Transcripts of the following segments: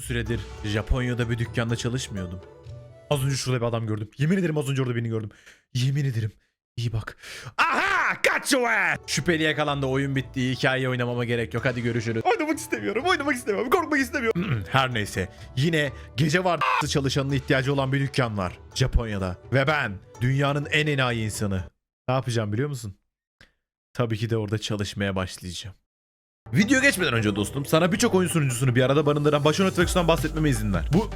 süredir Japonya'da bir dükkanda çalışmıyordum. Az önce şurada bir adam gördüm. Yemin ederim az önce orada birini gördüm. Yemin ederim. İyi bak. Aha! Kaç Şüpheli yakalandı. Oyun bitti. Hikaye oynamama gerek yok. Hadi görüşürüz. Oynamak istemiyorum. Oynamak istemiyorum. Korkmak istemiyorum. Her neyse. Yine gece var çalışanın ihtiyacı olan bir dükkan var. Japonya'da. Ve ben dünyanın en enayi insanı. Ne yapacağım biliyor musun? Tabii ki de orada çalışmaya başlayacağım. Video geçmeden önce dostum sana birçok oyun sunucusunu bir arada barındıran Başon Networks'tan bahsetmeme izin ver. Bu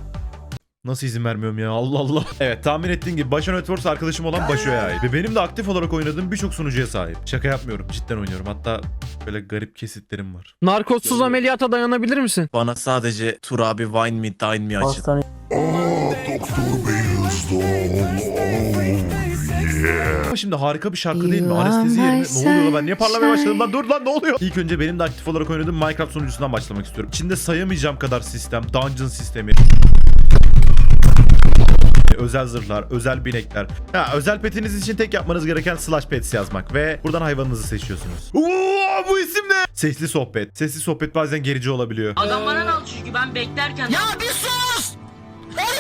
Nasıl izin vermiyorum ya Allah Allah. Evet tahmin ettiğin gibi Başon Networks arkadaşım olan Başo'ya ait. Ve benim de aktif olarak oynadığım birçok sunucuya sahip. Şaka yapmıyorum cidden oynuyorum. Hatta böyle garip kesitlerim var. Narkozsuz ameliyata dayanabilir misin? Bana sadece Tur abi wine mi dine mi açın. Hastane Doktor Bey hızlı ol. Ama şimdi harika bir şarkı değil mi? You Anestezi yerine. my Ne oluyor lan? Ben niye parlamaya başladım lan? Dur lan ne oluyor? İlk önce benim de aktif olarak oynadığım Minecraft sunucusundan başlamak istiyorum. İçinde sayamayacağım kadar sistem, dungeon sistemi. Özel zırhlar, özel binekler. Ha, özel petiniz için tek yapmanız gereken slash pets yazmak ve buradan hayvanınızı seçiyorsunuz. Oo, bu isim ne? Sesli sohbet. Sesli sohbet bazen gerici olabiliyor. Adam bana al çünkü ben beklerken... Ya bir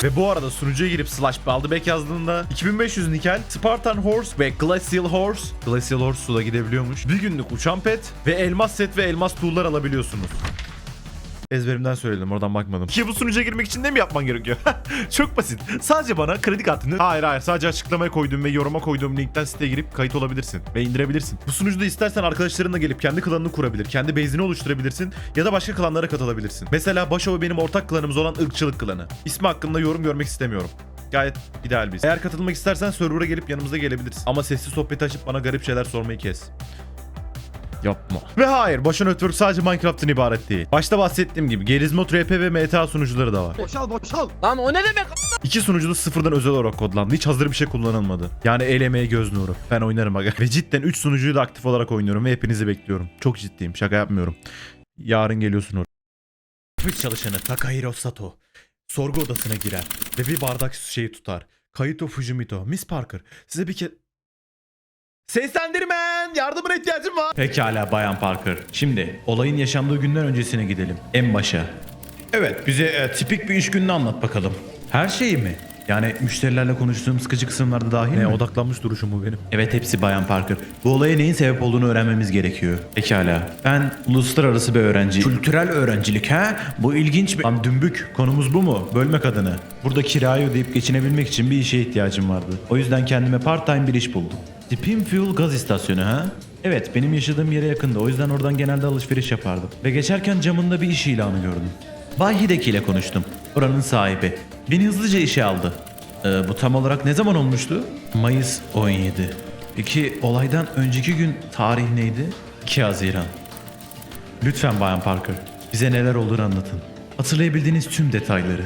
Ve bu arada sunucuya girip slash Baldebek yazdığında 2500 nikel, Spartan Horse ve Glacial Horse, Glacial Horse suda gidebiliyormuş. Bir günlük uçan pet ve elmas set ve elmas tool'lar alabiliyorsunuz. Ezberimden söyledim oradan bakmadım. Ki bu sunucuya girmek için ne mi yapman gerekiyor? Çok basit. Sadece bana kredi kartını... Hayır hayır sadece açıklamaya koyduğum ve yoruma koyduğum linkten siteye girip kayıt olabilirsin. Ve indirebilirsin. Bu sunucuda istersen arkadaşlarınla gelip kendi klanını kurabilir. Kendi base'ini oluşturabilirsin. Ya da başka klanlara katılabilirsin. Mesela Başo benim ortak klanımız olan ırkçılık klanı. İsmi hakkında yorum görmek istemiyorum. Gayet ideal bir. Eğer katılmak istersen server'a gelip yanımıza gelebilirsin. Ama sessiz sohbeti açıp bana garip şeyler sormayı kes. Yapma. Ve hayır, Başa Network sadece Minecraft'ın ibaret değil. Başta bahsettiğim gibi Gerizmod RP ve MTA sunucuları da var. Lan o ne demek? İki sunucu da sıfırdan özel olarak kodlandı. Hiç hazır bir şey kullanılmadı. Yani el emeği göz nuru. Ben oynarım aga. Ve cidden 3 sunucuyu da aktif olarak oynuyorum ve hepinizi bekliyorum. Çok ciddiyim. Şaka yapmıyorum. Yarın geliyorsun oraya. Twitch çalışanı Takahiro Sato sorgu odasına girer ve bir bardak şeyi tutar. Kayito Fujimoto, Miss Parker size bir kez... Seslendirmen! Yardımına ihtiyacım var. Pekala Bayan Parker. Şimdi olayın yaşandığı günden öncesine gidelim. En başa. Evet bize e, tipik bir iş gününü anlat bakalım. Her şeyi mi? Yani müşterilerle konuştuğum sıkıcı kısımlarda dahil mi? Odaklanmış duruşum bu benim. Evet hepsi Bayan Parker. Bu olaya neyin sebep olduğunu öğrenmemiz gerekiyor. Pekala. Ben uluslararası bir öğrenci. Kültürel öğrencilik ha? Bu ilginç bir... Lan dümbük. Konumuz bu mu? Bölmek adını. Burada kirayı ödeyip geçinebilmek için bir işe ihtiyacım vardı. O yüzden kendime part time bir iş buldum. Tipim Fuel gaz istasyonu ha? Evet benim yaşadığım yere yakında o yüzden oradan genelde alışveriş yapardım. Ve geçerken camında bir iş ilanı gördüm. Bay Hideki ile konuştum. Oranın sahibi. Beni hızlıca işe aldı. Ee, bu tam olarak ne zaman olmuştu? Mayıs 17. Peki olaydan önceki gün tarih neydi? 2 Haziran. Lütfen Bayan Parker bize neler olduğunu anlatın. Hatırlayabildiğiniz tüm detayları.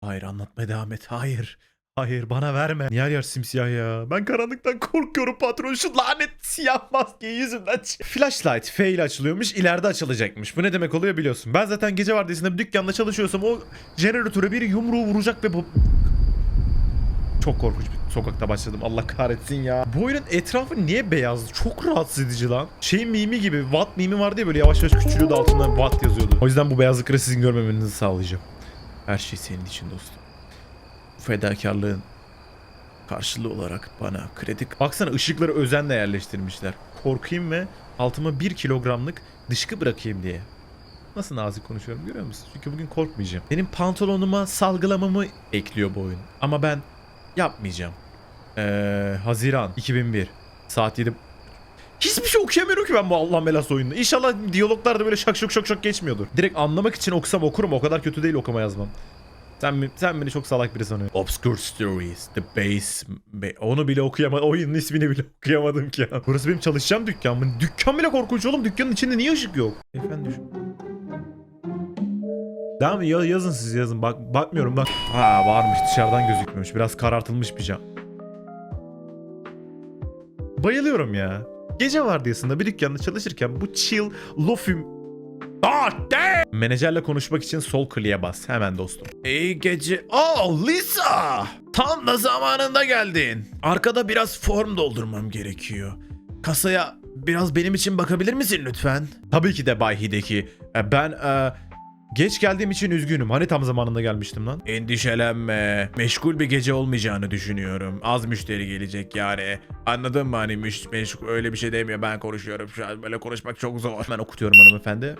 Hayır anlatmaya devam et. Hayır. Hayır bana verme. Her yer simsiyah ya? Ben karanlıktan korkuyorum patron. Şu lanet siyah maskeyi yüzümden çık- Flashlight fail açılıyormuş. ileride açılacakmış. Bu ne demek oluyor biliyorsun. Ben zaten gece vardiyasında bir dükkanda çalışıyorsam o jeneratöre bir yumruğu vuracak ve bu... Çok korkunç bir sokakta başladım. Allah kahretsin ya. Bu oyunun etrafı niye beyaz? Çok rahatsız edici lan. Şeyin mimi gibi. Watt mimi vardı ya böyle yavaş yavaş küçülüyordu altından Watt yazıyordu. O yüzden bu beyazlıkları sizin görmemenizi sağlayacağım. Her şey senin için dostum. Fedakarlığın karşılığı olarak bana kredi... Baksana ışıkları özenle yerleştirmişler. Korkayım ve altıma 1 kilogramlık dışkı bırakayım diye. Nasıl nazik konuşuyorum görüyor musun? Çünkü bugün korkmayacağım. Benim pantolonuma salgılamamı ekliyor bu oyun. Ama ben yapmayacağım. Ee, Haziran 2001 saat 7 Hiçbir şey okuyamıyorum ki ben bu Allah'ın belası oyunda. İnşallah diyaloglar da böyle şak şok şok şok geçmiyordur. Direkt anlamak için okusam okurum. O kadar kötü değil okuma yazmam. Sen, sen beni çok salak biri sanıyorsun. Obscure Stories, The Base... Onu bile okuyamadım. Oyunun ismini bile okuyamadım ki ya. Burası benim çalışacağım dükkan. Bu Dükkan bile korkunç oğlum. Dükkanın içinde niye ışık yok? Efendim Devam mı? Ya- yazın siz yazın. Bak bakmıyorum bak. Ha varmış dışarıdan gözükmüyormuş. Biraz karartılmış bir cam. Bayılıyorum ya. Gece vardiyasında bir dükkanda çalışırken bu chill, lofi... Ah damn! Menajerle konuşmak için sol kliğe bas. Hemen dostum. İyi gece... Oh Lisa! Tam da zamanında geldin. Arkada biraz form doldurmam gerekiyor. Kasaya biraz benim için bakabilir misin lütfen? Tabii ki de Bay Hideki. E, Ben... e, Geç geldiğim için üzgünüm. Hani tam zamanında gelmiştim lan. Endişelenme. Meşgul bir gece olmayacağını düşünüyorum. Az müşteri gelecek yani. Anladın mı hani meşgul öyle bir şey demiyor. Ben konuşuyorum şu an. Böyle konuşmak çok zor. Ben okutuyorum hanımefendi.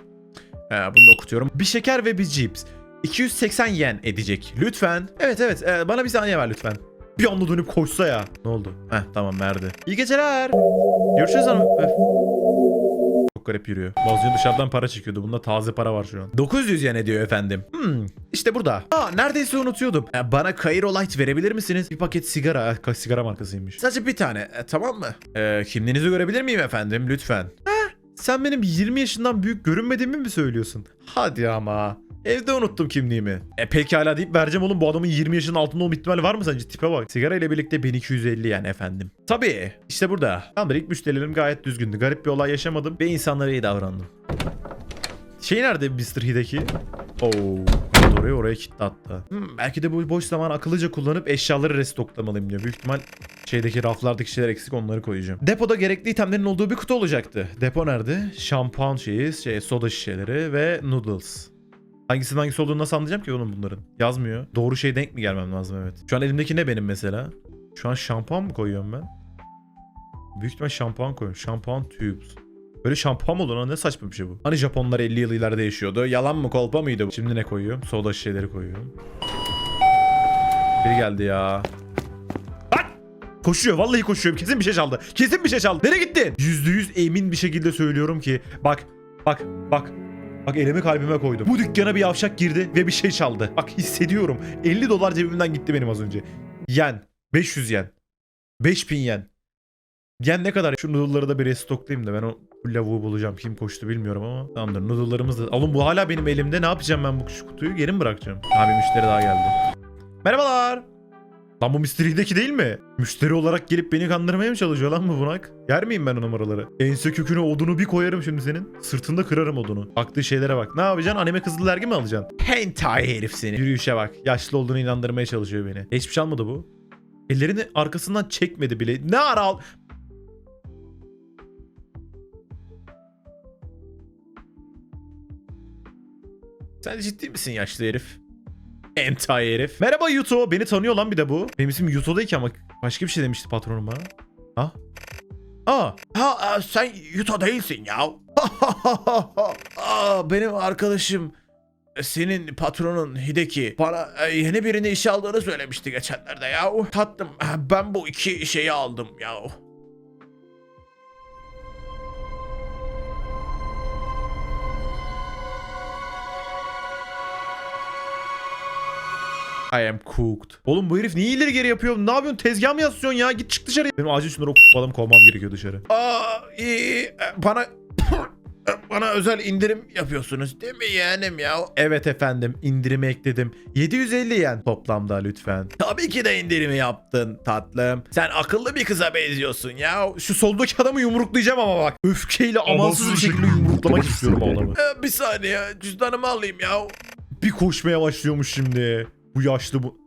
Ee, bunu da okutuyorum. Bir şeker ve bir cips. 280 yen edecek. Lütfen. Evet evet ee, bana bir saniye ver lütfen. Bir anda dönüp koşsa ya. Ne oldu? Heh tamam verdi. İyi geceler. Görüşürüz hanım. Çok garip yürüyor. Bazı dışarıdan para çekiyordu. Bunda taze para var şu an. 900 yen ediyor efendim. Hmm, işte burada. Aa neredeyse unutuyordum. Ee, bana Cairo Light verebilir misiniz? Bir paket sigara. Sigara markasıymış. Sadece bir tane. e, tamam mı? Ee, kimliğinizi görebilir miyim efendim? Lütfen. Sen benim 20 yaşından büyük görünmediğimi mi söylüyorsun? Hadi ama. Evde unuttum kimliğimi. E pekala deyip vereceğim oğlum bu adamın 20 yaşının altında olma ihtimali var mı sence? Tipe bak. Sigara ile birlikte 1250 yani efendim. Tabii. İşte burada. Tamamdır ilk müşterilerim gayet düzgündü. Garip bir olay yaşamadım ve insanlara iyi davrandım. Şey nerede Mr. Hideki? Oo. Oraya oraya kilitli hatta. Hmm, belki de bu boş zaman akıllıca kullanıp eşyaları restoklamalıyım diyor. Büyük ihtimal şeydeki raflardaki şeyler eksik onları koyacağım. Depoda gerekli itemlerin olduğu bir kutu olacaktı. Depo nerede? Şampuan şeyi, şey, soda şişeleri ve noodles. Hangisinin hangisi olduğunu nasıl anlayacağım ki oğlum bunların? Yazmıyor. Doğru şey denk mi gelmem lazım evet. Şu an elimdeki ne benim mesela? Şu an şampuan mı koyuyorum ben? Büyük ihtimal şampuan koyuyorum. Şampuan tubes. Böyle şampuan mı olur? Ne saçma bir şey bu. Hani Japonlar 50 yıl ileride yaşıyordu. Yalan mı kolpa mıydı bu? Şimdi ne koyuyorum? Soda şişeleri koyuyorum. Biri geldi ya. Koşuyor vallahi koşuyorum. Kesin bir şey çaldı. Kesin bir şey çaldı. Nereye gittin? %100 emin bir şekilde söylüyorum ki. Bak bak bak. Bak elimi kalbime koydum. Bu dükkana bir yavşak girdi ve bir şey çaldı. Bak hissediyorum. 50 dolar cebimden gitti benim az önce. Yen. 500 yen. 5000 yen. Yen ne kadar? Şu noodle'ları da bir restoklayayım da ben o lavuğu bulacağım. Kim koştu bilmiyorum ama. Tamamdır noodle'larımız da. Oğlum bu hala benim elimde. Ne yapacağım ben bu kutuyu? Geri mi bırakacağım? Abi müşteri daha geldi. Merhabalar. Lan bu Mystery'deki değil mi? Müşteri olarak gelip beni kandırmaya mı çalışıyor lan bu bunak? Yer miyim ben o numaraları? Ense köküne odunu bir koyarım şimdi senin. Sırtında kırarım odunu. Baktığı şeylere bak. Ne yapacaksın? Anime kızıl dergi mi alacaksın? Hentai herif seni. Yürüyüşe bak. Yaşlı olduğunu inandırmaya çalışıyor beni. Hiçbir şey almadı bu. Ellerini arkasından çekmedi bile. Ne ara al... Sen ciddi misin yaşlı herif? Hentai herif. Merhaba Yuto. Beni tanıyor lan bir de bu. Benim isim Yuto değil ki ama başka bir şey demişti patronum bana. Ha? Aa. Ha sen Yuto değilsin ya. Aa, benim arkadaşım senin patronun Hideki bana e, yeni birini işe aldığını söylemişti geçenlerde ya. Tatlım ben bu iki şeyi aldım ya. I am cooked. Oğlum bu herif niye ileri geri yapıyor? Ne yapıyorsun? Tezgah mı yaslıyorsun ya? Git çık dışarı. Benim acil şunları okutup adam kovmam gerekiyor dışarı. Aa, iyi. Bana bana özel indirim yapıyorsunuz değil mi yeğenim ya? Evet efendim indirimi ekledim. 750 yen toplamda lütfen. Tabii ki de indirimi yaptın tatlım. Sen akıllı bir kıza benziyorsun ya. Şu soldaki adamı yumruklayacağım ama bak. Öfkeyle amansız bir şekilde yumruklamak istiyorum o adamı. Ee, bir saniye cüzdanımı alayım ya. Bir koşmaya başlıyormuş şimdi. Bu yaşlı bu.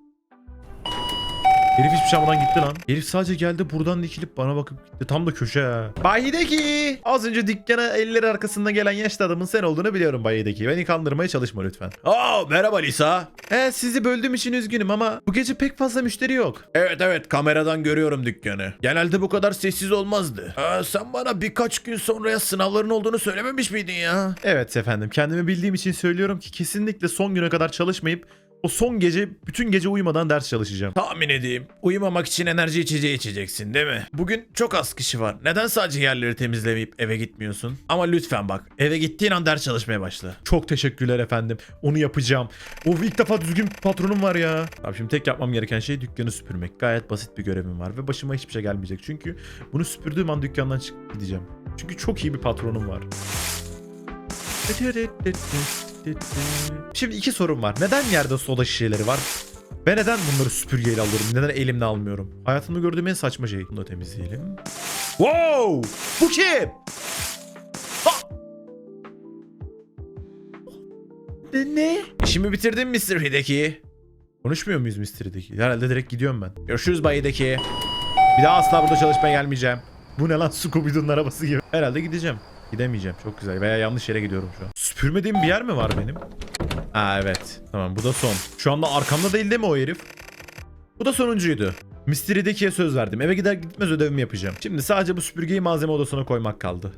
Herif hiçbir şey almadan gitti lan. Herif sadece geldi buradan dikilip bana bakıp gitti. Tam da köşe ha. Bay Hideki. Az önce dükkana elleri arkasında gelen yaşlı adamın sen olduğunu biliyorum Bay Hideki. Beni kandırmaya çalışma lütfen. Aa merhaba Lisa. He sizi böldüğüm için üzgünüm ama bu gece pek fazla müşteri yok. Evet evet kameradan görüyorum dükkanı. Genelde bu kadar sessiz olmazdı. Aa, sen bana birkaç gün sonraya sınavların olduğunu söylememiş miydin ya? Evet efendim kendimi bildiğim için söylüyorum ki kesinlikle son güne kadar çalışmayıp o son gece bütün gece uyumadan ders çalışacağım. Tahmin edeyim. Uyumamak için enerji içeceği içeceksin değil mi? Bugün çok az kişi var. Neden sadece yerleri temizlemeyip eve gitmiyorsun? Ama lütfen bak. Eve gittiğin an ders çalışmaya başla. Çok teşekkürler efendim. Onu yapacağım. O ilk defa düzgün patronum var ya. Abi şimdi tek yapmam gereken şey dükkanı süpürmek. Gayet basit bir görevim var ve başıma hiçbir şey gelmeyecek. Çünkü bunu süpürdüğüm an dükkandan çıkıp gideceğim. Çünkü çok iyi bir patronum var. Şimdi iki sorum var. Neden yerde soda şişeleri var? Ve neden bunları süpürgeyle alıyorum? Neden elimle almıyorum? Hayatımda gördüğüm en saçma şey. Bunu da temizleyelim. Wow! Bu kim? Ha! Ne? İşimi bitirdim Mr. Hideki. Konuşmuyor muyuz Mr. Hideki? Herhalde direkt gidiyorum ben. Görüşürüz Bay Hideki. Bir daha asla burada çalışmaya gelmeyeceğim. Bu ne lan Scooby-Doo'nun arabası gibi. Herhalde gideceğim. Gidemeyeceğim. Çok güzel. Veya yanlış yere gidiyorum şu an. Süpürmediğim bir yer mi var benim? Ha evet. Tamam bu da son. Şu anda arkamda değil değil mi o herif? Bu da sonuncuydu. Mystery'dekiye söz verdim. Eve gider gitmez ödevimi yapacağım. Şimdi sadece bu süpürgeyi malzeme odasına koymak kaldı.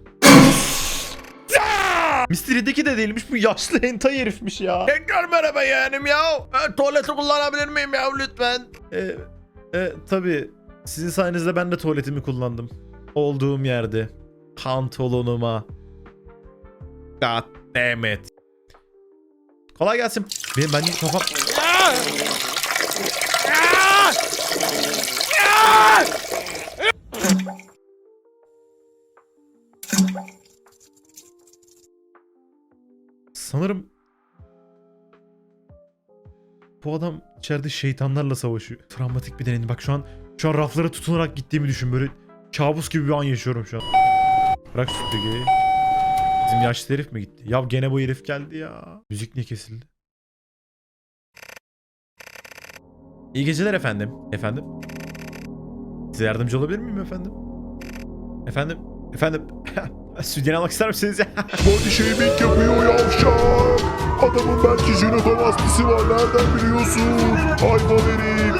Mystery'deki de değilmiş bu yaşlı hentai herifmiş ya. Tekrar merhaba yeğenim ya. E, tuvaleti kullanabilir miyim ya lütfen? E, e, tabii. Sizin sayenizde ben de tuvaletimi kullandım. Olduğum yerde. Pantolonuma. God damn it. Kolay gelsin. Benim ben kafam... Sanırım bu adam içeride şeytanlarla savaşıyor. Travmatik bir deneyim. Bak şu an şu an raflara tutunarak gittiğimi düşün. Böyle kabus gibi bir an yaşıyorum şu an. Bırak süpürgeyi. Bizim yaşlı herif mi gitti? Ya gene bu herif geldi ya. Müzik niye kesildi? İyi geceler efendim. Efendim? Size yardımcı olabilir miyim efendim? Efendim? Efendim? Sütyen almak ister misiniz? Body shaming yapıyor yavşak. Adamın belki jinekomastisi var nereden biliyorsun? Hayvan herif.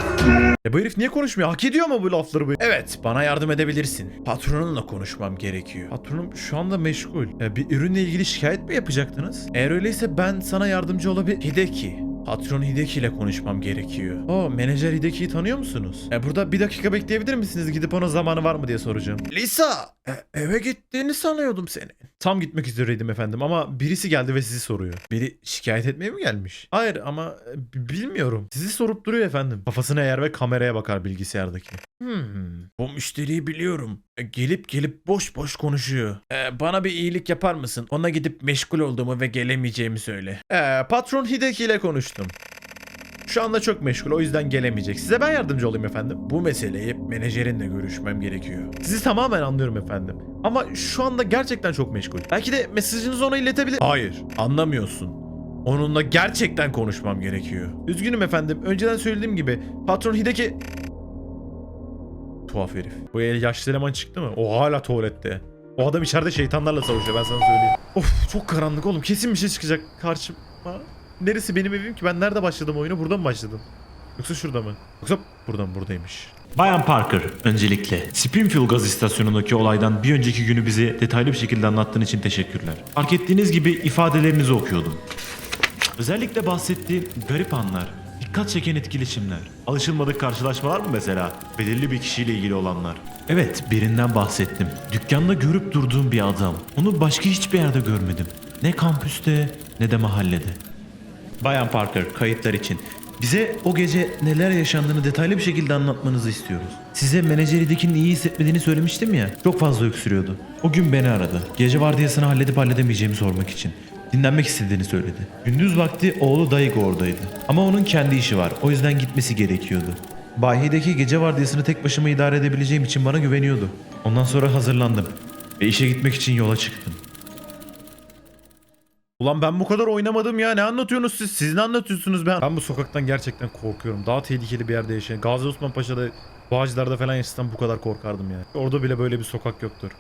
Ya bu herif niye konuşmuyor? Hak ediyor mu bu lafları bu? Evet, bana yardım edebilirsin. Patronunla konuşmam gerekiyor. Patronum şu anda meşgul. Ya bir ürünle ilgili şikayet mi yapacaktınız? Eğer öyleyse ben sana yardımcı olabilir... Hideki. Patron Hideki ile konuşmam gerekiyor. O menajer Hideki'yi tanıyor musunuz? E, burada bir dakika bekleyebilir misiniz? Gidip ona zamanı var mı diye soracağım. Lisa! e, eve gittiğini sanıyordum seni. Tam gitmek üzereydim efendim ama birisi geldi ve sizi soruyor. Biri şikayet etmeye mi gelmiş? Hayır ama e, bilmiyorum. Sizi sorup duruyor efendim. Kafasına eğer ve kameraya bakar bilgisayardaki. Hmm. Bu müşteriyi biliyorum. E, Gelip gelip boş boş konuşuyor. E, bana bir iyilik yapar mısın? Ona gidip meşgul olduğumu ve gelemeyeceğimi söyle. E, patron Hideki ile konuştum. Şu anda çok meşgul o yüzden gelemeyecek. Size ben yardımcı olayım efendim. Bu meseleyi menajerinle görüşmem gerekiyor. Sizi tamamen anlıyorum efendim. Ama şu anda gerçekten çok meşgul. Belki de mesajınızı ona iletebilir. Hayır, anlamıyorsun. Onunla gerçekten konuşmam gerekiyor. Üzgünüm efendim. Önceden söylediğim gibi patron Hideki... Tuhaf herif. Bu el yaşlı eleman çıktı mı? O hala tuvalette. O adam içeride şeytanlarla savaşıyor ben sana söyleyeyim. Of çok karanlık oğlum. Kesin bir şey çıkacak karşıma. Neresi benim evim ki? Ben nerede başladım oyuna? Burada mı başladım? Yoksa şurada mı? Yoksa buradan buradaymış. Bayan Parker, öncelikle Springfield gaz istasyonundaki olaydan bir önceki günü bize detaylı bir şekilde anlattığın için teşekkürler. Fark ettiğiniz gibi ifadelerinizi okuyordum. Özellikle bahsettiğin garip anlar, dikkat çeken etkileşimler, alışılmadık karşılaşmalar mı mesela? Belirli bir kişiyle ilgili olanlar. Evet, birinden bahsettim. Dükkanda görüp durduğum bir adam. Onu başka hiçbir yerde görmedim. Ne kampüste ne de mahallede. Bayan Parker, kayıtlar için. Bize o gece neler yaşandığını detaylı bir şekilde anlatmanızı istiyoruz. Size menajeridekinin iyi hissetmediğini söylemiştim ya. Çok fazla öksürüyordu. O gün beni aradı. Gece vardiyasını halledip halledemeyeceğimi sormak için. Dinlenmek istediğini söyledi. Gündüz vakti oğlu Daigo oradaydı. Ama onun kendi işi var. O yüzden gitmesi gerekiyordu. Bahi'deki gece vardiyasını tek başıma idare edebileceğim için bana güveniyordu. Ondan sonra hazırlandım. Ve işe gitmek için yola çıktım. Ulan ben bu kadar oynamadım ya. Ne anlatıyorsunuz siz? Siz ne anlatıyorsunuz ben? Ben bu sokaktan gerçekten korkuyorum. Daha tehlikeli bir yerde yaşayan. Gazi Osman Paşa'da Bağcılar'da falan yaşasam bu kadar korkardım yani. Orada bile böyle bir sokak yoktur.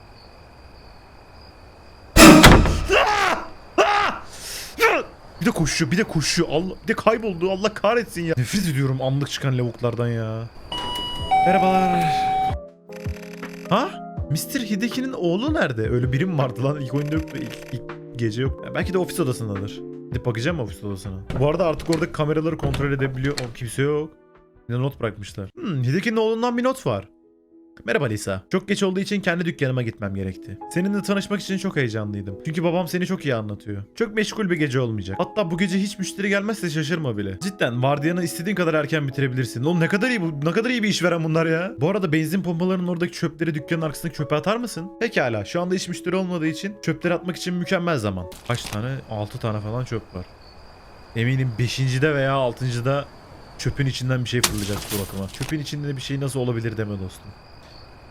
Bir de koşuyor, bir de koşuyor. Allah, bir de kayboldu. Allah kahretsin ya. Nefret ediyorum anlık çıkan lavuklardan ya. Merhabalar. Ha? Mr. Hideki'nin oğlu nerede? Öyle biri mi vardı lan? İlk oyunda yoktu. İlk, ilk gece yok. Ya belki de ofis odasındadır. Gidip bakacağım ofis odasına? Bu arada artık oradaki kameraları kontrol edebiliyor. O kimse yok. De not bırakmışlar. Hmm, Hideki'nin oğlundan bir not var. Merhaba Lisa. Çok geç olduğu için kendi dükkanıma gitmem gerekti. Seninle tanışmak için çok heyecanlıydım. Çünkü babam seni çok iyi anlatıyor. Çok meşgul bir gece olmayacak. Hatta bu gece hiç müşteri gelmezse şaşırma bile. Cidden vardiyanı istediğin kadar erken bitirebilirsin. Oğlum ne kadar iyi bu ne kadar iyi bir iş veren bunlar ya. Bu arada benzin pompalarının oradaki çöpleri dükkanın arkasındaki çöpe atar mısın? Pekala. Şu anda hiç müşteri olmadığı için çöpleri atmak için mükemmel zaman. Kaç tane? 6 tane falan çöp var. Eminim 5.de veya 6.da çöpün içinden bir şey fırlayacak bu bakıma. Çöpün içinde bir şey nasıl olabilir deme dostum.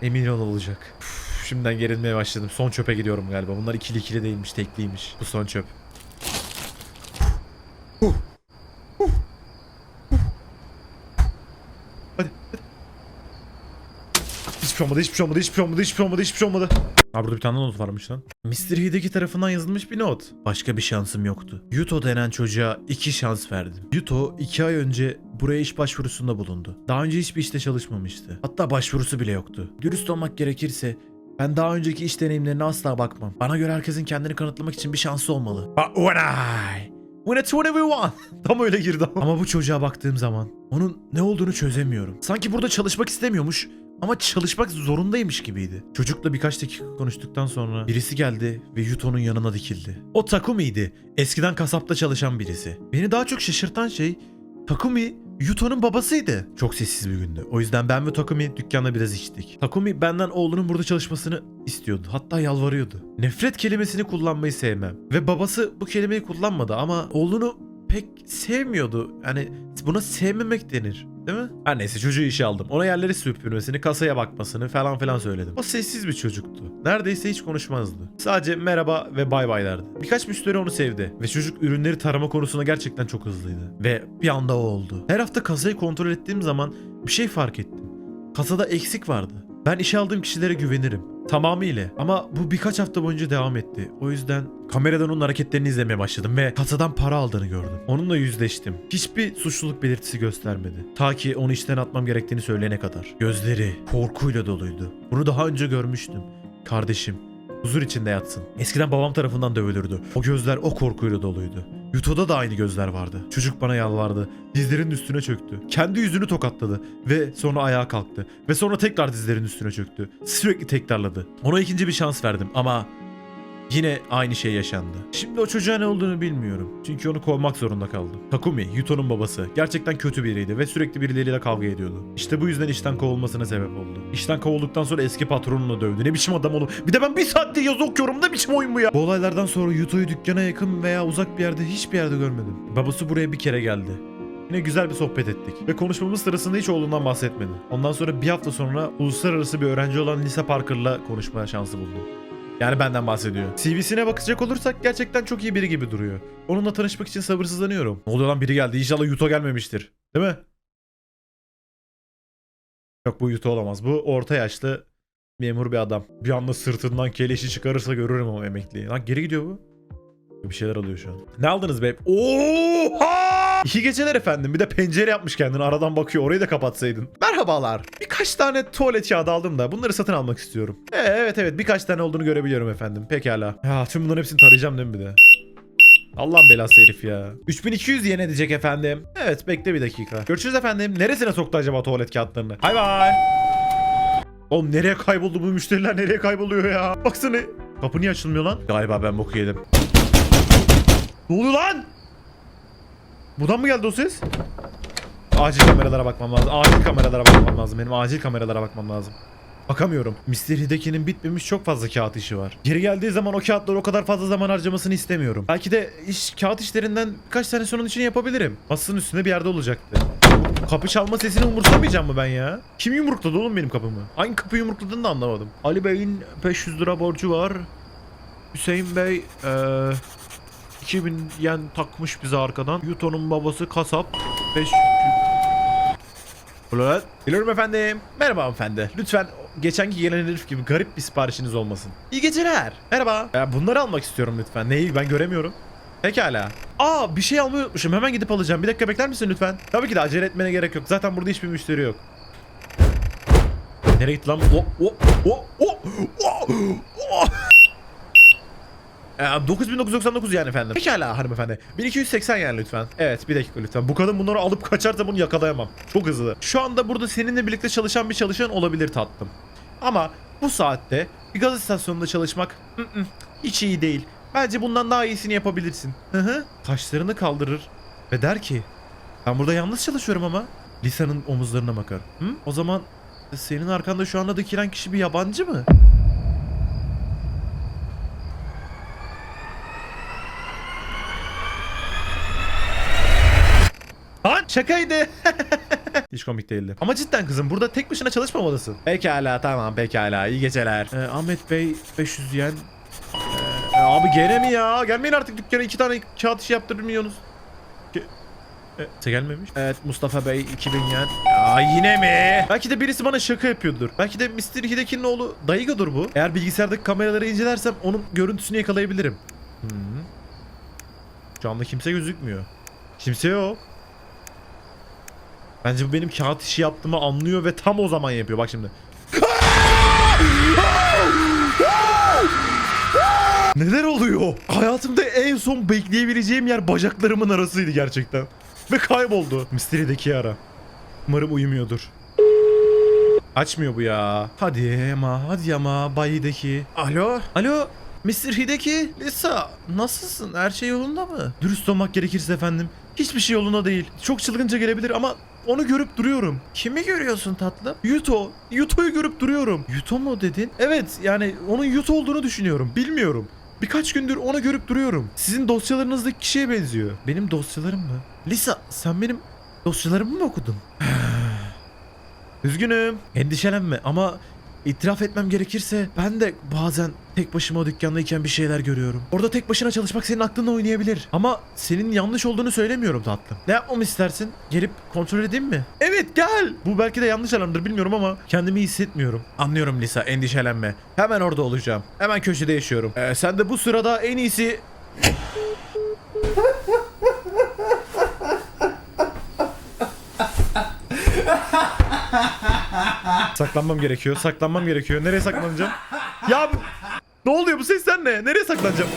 Emin ol olacak. Üf, şimdiden gerilmeye başladım. Son çöpe gidiyorum galiba. Bunlar ikili ikili değilmiş, tekliymiş. Bu son çöp. Hadi, hadi. Hiçbir şey olmadı, hiçbir şey olmadı, hiçbir şey olmadı, hiçbir şey olmadı, hiçbir şey olmadı. Ha burada bir tane not varmış lan. Mr. Hideki tarafından yazılmış bir not. Başka bir şansım yoktu. Yuto denen çocuğa iki şans verdim. Yuto iki ay önce buraya iş başvurusunda bulundu. Daha önce hiçbir işte çalışmamıştı. Hatta başvurusu bile yoktu. Dürüst olmak gerekirse ben daha önceki iş deneyimlerine asla bakmam. Bana göre herkesin kendini kanıtlamak için bir şansı olmalı. But when I When it's whenever you want. Tam öyle girdi ama. Ama bu çocuğa baktığım zaman onun ne olduğunu çözemiyorum. Sanki burada çalışmak istemiyormuş ama çalışmak zorundaymış gibiydi. Çocukla birkaç dakika konuştuktan sonra birisi geldi ve Yuto'nun yanına dikildi. O Takumi'ydi. Eskiden kasapta çalışan birisi. Beni daha çok şaşırtan şey Takumi Yuto'nun babasıydı. Çok sessiz bir gündü. O yüzden ben ve Takumi dükkanda biraz içtik. Takumi benden oğlunun burada çalışmasını istiyordu. Hatta yalvarıyordu. Nefret kelimesini kullanmayı sevmem. Ve babası bu kelimeyi kullanmadı ama oğlunu pek sevmiyordu. Yani buna sevmemek denir. Değil mi? Her neyse çocuğu işe aldım. Ona yerleri süpürmesini, kasaya bakmasını falan filan söyledim. O sessiz bir çocuktu. Neredeyse hiç konuşmazdı. Sadece merhaba ve bay bay derdi. Birkaç müşteri onu sevdi. Ve çocuk ürünleri tarama konusunda gerçekten çok hızlıydı. Ve bir anda o oldu. Her hafta kasayı kontrol ettiğim zaman bir şey fark ettim. Kasada eksik vardı. Ben işe aldığım kişilere güvenirim. Tamamıyla. Ama bu birkaç hafta boyunca devam etti. O yüzden kameradan onun hareketlerini izlemeye başladım ve kasadan para aldığını gördüm. Onunla yüzleştim. Hiçbir suçluluk belirtisi göstermedi. Ta ki onu işten atmam gerektiğini söyleyene kadar. Gözleri korkuyla doluydu. Bunu daha önce görmüştüm. Kardeşim huzur içinde yatsın. Eskiden babam tarafından dövülürdü. O gözler o korkuyla doluydu. Yuto'da da aynı gözler vardı. Çocuk bana yalvardı. Dizlerinin üstüne çöktü. Kendi yüzünü tokatladı. Ve sonra ayağa kalktı. Ve sonra tekrar dizlerinin üstüne çöktü. Sürekli tekrarladı. Ona ikinci bir şans verdim ama Yine aynı şey yaşandı. Şimdi o çocuğa ne olduğunu bilmiyorum. Çünkü onu kovmak zorunda kaldım. Takumi, Yuto'nun babası. Gerçekten kötü biriydi ve sürekli birileriyle kavga ediyordu. İşte bu yüzden işten kovulmasına sebep oldu. İşten kovulduktan sonra eski patronunu dövdü. Ne biçim adam oğlum. Bir de ben bir saatte yazı okuyorum. Ne biçim oyun bu ya? Bu olaylardan sonra Yuto'yu dükkana yakın veya uzak bir yerde hiçbir yerde görmedim. Babası buraya bir kere geldi. Yine güzel bir sohbet ettik. Ve konuşmamız sırasında hiç oğlundan bahsetmedi. Ondan sonra bir hafta sonra uluslararası bir öğrenci olan Lisa Parker'la konuşma şansı buldum. Yani benden bahsediyor. CV'sine bakacak olursak gerçekten çok iyi biri gibi duruyor. Onunla tanışmak için sabırsızlanıyorum. Ne oluyor lan biri geldi. İnşallah Yuto gelmemiştir. Değil mi? Yok bu Yuto olamaz. Bu orta yaşlı memur bir adam. Bir anda sırtından keleşi çıkarırsa görürüm o emekliyi. Lan geri gidiyor bu. Bir şeyler oluyor şu an. Ne aldınız be? Oha! İyi geceler efendim. Bir de pencere yapmış kendini. Aradan bakıyor. Orayı da kapatsaydın. Merhabalar. Birkaç tane tuvalet kağıdı aldım da bunları satın almak istiyorum. Ee, evet evet birkaç tane olduğunu görebiliyorum efendim. Pekala. Ya tüm bunların hepsini tarayacağım değil mi bir de? Allah'ın belası herif ya. 3200 yen edecek efendim. Evet bekle bir dakika. Görüşürüz efendim. Neresine soktu acaba tuvalet kağıtlarını? Bay bay. Oğlum nereye kayboldu bu müşteriler nereye kayboluyor ya? Baksana. Kapı niye açılmıyor lan? Galiba ben boku yedim. Ne oluyor lan? Buradan mı geldi o ses? Acil kameralara bakmam lazım. Acil kameralara bakmam lazım. Benim acil kameralara bakmam lazım. Bakamıyorum. Mr. Hideki'nin bitmemiş çok fazla kağıt işi var. Geri geldiği zaman o kağıtları o kadar fazla zaman harcamasını istemiyorum. Belki de iş kağıt işlerinden birkaç tane onun için yapabilirim. Masasının üstünde bir yerde olacaktı. Kapı çalma sesini umursamayacağım mı ben ya? Kim yumrukladı oğlum benim kapımı? Hangi kapı yumrukladığını da anlamadım. Ali Bey'in 500 lira borcu var. Hüseyin Bey eee 2000 yen takmış bize arkadan. Yuto'nun babası kasap. 5 Ulan. Biliyorum efendim. Merhaba hanımefendi. Lütfen geçenki gelen herif gibi garip bir siparişiniz olmasın. İyi geceler. Merhaba. Ya bunları almak istiyorum lütfen. Neyi ben göremiyorum. Pekala. Aa bir şey almayı unutmuşum. Hemen gidip alacağım. Bir dakika bekler misin lütfen? Tabii ki de acele etmene gerek yok. Zaten burada hiçbir müşteri yok. Nereye gitti lan? O, o, o, o, o, o. Ee, 9999 yani efendim. Pekala hanımefendi. 1280 yani lütfen. Evet bir dakika lütfen. Bu kadın bunları alıp kaçarsa bunu yakalayamam. Çok hızlı. Şu anda burada seninle birlikte çalışan bir çalışan olabilir tatlım. Ama bu saatte bir gaz istasyonunda çalışmak hiç iyi değil. Bence bundan daha iyisini yapabilirsin. Hı hı. Kaşlarını kaldırır ve der ki ben burada yalnız çalışıyorum ama. Lisa'nın omuzlarına bakar. Hı? O zaman senin arkanda şu anda dikilen kişi bir yabancı mı? Şakaydı. Hiç komik değildi. Ama cidden kızım burada tek başına çalışmamalısın. Pekala tamam pekala iyi geceler. Ee, Ahmet Bey 500 yen. Ee, abi gene mi ya? Gelmeyin artık dükkana iki tane kağıt işi yaptırmıyorsunuz. E, kimse gelmemiş. Evet Mustafa Bey 2000 yen. Ya yine mi? Belki de birisi bana şaka yapıyordur. Belki de Mr. Hideki'nin oğlu Daigo'dur bu. Eğer bilgisayardaki kameraları incelersem onun görüntüsünü yakalayabilirim. Hı. Şu anda kimse gözükmüyor. Kimse yok. Bence bu benim kağıt işi yaptığımı anlıyor ve tam o zaman yapıyor. Bak şimdi. Neler oluyor? Hayatımda en son bekleyebileceğim yer bacaklarımın arasıydı gerçekten. Ve kayboldu. Mystery'deki ara. Umarım uyumuyordur. Açmıyor bu ya. Hadi ama hadi ama Bay Hideki. Alo? Alo? Mr. Hideki? Lisa nasılsın? Her şey yolunda mı? Dürüst olmak gerekirse efendim. Hiçbir şey yolunda değil. Çok çılgınca gelebilir ama onu görüp duruyorum. Kimi görüyorsun tatlım? Yuto. Yuto'yu görüp duruyorum. Yuto mu dedin? Evet yani onun Yuto olduğunu düşünüyorum. Bilmiyorum. Birkaç gündür onu görüp duruyorum. Sizin dosyalarınızdaki kişiye benziyor. Benim dosyalarım mı? Lisa sen benim dosyalarımı mı okudun? Üzgünüm. Endişelenme ama itiraf etmem gerekirse ben de bazen tek başıma o dükkandayken bir şeyler görüyorum. Orada tek başına çalışmak senin aklınla oynayabilir. Ama senin yanlış olduğunu söylemiyorum tatlım. Ne yapmamı istersin? Gelip kontrol edeyim mi? Evet gel. Bu belki de yanlış alarmdır bilmiyorum ama kendimi hissetmiyorum. Anlıyorum Lisa endişelenme. Hemen orada olacağım. Hemen köşede yaşıyorum. Ee, sen de bu sırada en iyisi... Saklanmam gerekiyor. Saklanmam gerekiyor. Nereye saklanacağım? Ya ne oluyor bu sesler ne? Nereye saklanacağım?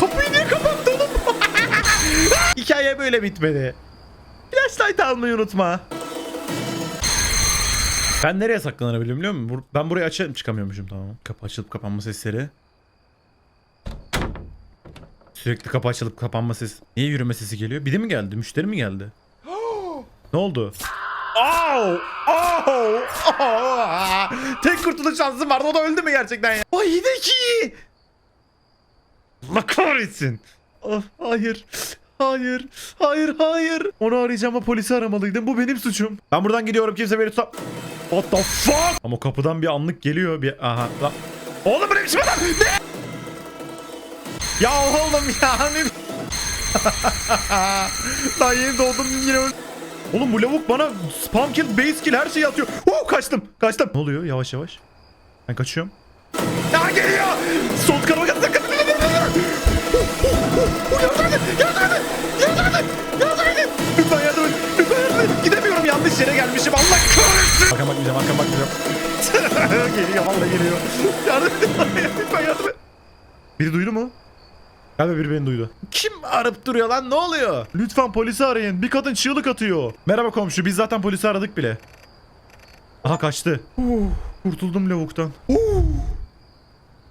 Kapıyı niye kapattı oğlum? Hikaye böyle bitmedi. Flashlight almayı unutma. Ben nereye saklanabiliyorum biliyor musun? Ben burayı açıp çıkamıyormuşum tamam. Kapı açılıp kapanma sesleri. Sürekli kapı açılıp kapanma sesi. Niye yürüme sesi geliyor? Biri mi geldi? Müşteri mi geldi? Ne oldu? Au! Au! Au! Tek kurtuluş şansım vardı. O da öldü mü gerçekten ya? Ay Hideki! Allah kahretsin. Ah, hayır. Hayır. Hayır hayır. Onu arayacağım ama polisi aramalıydım. Bu benim suçum. Ben buradan gidiyorum. Kimse beni tutam... What the fuck? Ama kapıdan bir anlık geliyor. Bir... Aha. Lan. Oğlum bu ne biçim adam? Ne? Ya oğlum ya. Ne... Daha yeni doğdum yine Oğlum bu lavuk bana spam kill, base kill her şeyi atıyor. Huu kaçtım. Kaçtım. Ne oluyor yavaş yavaş? Ben kaçıyorum. Ya geliyor. Sol kanıma sakın. Yardım edin. Yardım edin. Yardım edin. Yardım edin. Lütfen yardım edin. Lütfen yardım edin. Gidemiyorum yanlış yere gelmişim. Allah kahretsin. Arkama bakmayacağım. Arkama bakmayacağım. geliyor vallahi geliyor. Yardım edin. Lütfen yardım edin. Biri duydu mu? Galiba biri beni duydu. Kim arıp duruyor lan ne oluyor? Lütfen polisi arayın. Bir kadın çığlık atıyor. Merhaba komşu biz zaten polisi aradık bile. Aha kaçtı. Uh, kurtuldum lavuktan. Uh.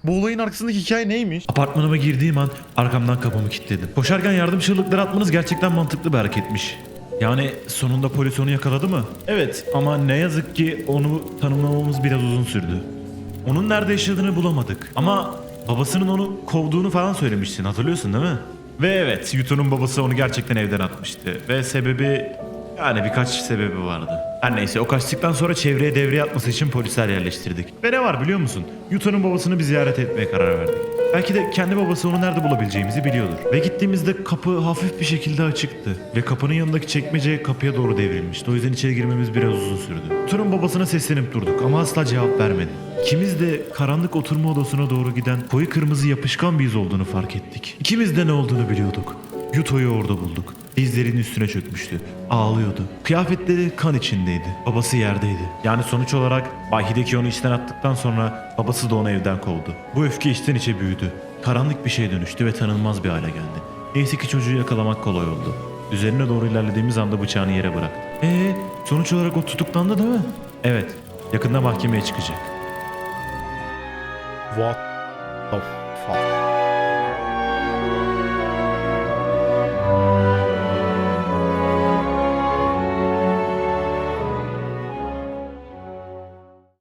Bu olayın arkasındaki hikaye neymiş? Apartmanıma girdiğim an arkamdan kapımı kilitledim. Koşarken yardım çığlıkları atmanız gerçekten mantıklı bir hareketmiş. Yani sonunda polis onu yakaladı mı? Evet ama ne yazık ki onu tanımlamamız biraz uzun sürdü. Onun nerede yaşadığını bulamadık. Ama babasının onu kovduğunu falan söylemiştin hatırlıyorsun değil mi? Ve evet Yuto'nun babası onu gerçekten evden atmıştı. Ve sebebi yani birkaç sebebi vardı. Her neyse o kaçtıktan sonra çevreye devriye atması için polisler yerleştirdik. Ve ne var biliyor musun? Yuto'nun babasını bir ziyaret etmeye karar verdik. Belki de kendi babası onu nerede bulabileceğimizi biliyordur. Ve gittiğimizde kapı hafif bir şekilde açıktı. Ve kapının yanındaki çekmece kapıya doğru devrilmişti. O yüzden içeri girmemiz biraz uzun sürdü. Yuto'nun babasına seslenip durduk ama asla cevap vermedi. İkimiz de karanlık oturma odasına doğru giden koyu kırmızı yapışkan bir iz olduğunu fark ettik. İkimiz de ne olduğunu biliyorduk. Yuto'yu orada bulduk. Dizlerinin üstüne çökmüştü. Ağlıyordu. Kıyafetleri kan içindeydi. Babası yerdeydi. Yani sonuç olarak Bay Hideki onu işten attıktan sonra babası da onu evden kovdu. Bu öfke içten içe büyüdü. Karanlık bir şeye dönüştü ve tanınmaz bir hale geldi. Neyse ki çocuğu yakalamak kolay oldu. Üzerine doğru ilerlediğimiz anda bıçağını yere bıraktı. Ee, sonuç olarak o tutuklandı değil mi? Evet. Yakında mahkemeye çıkacak. What the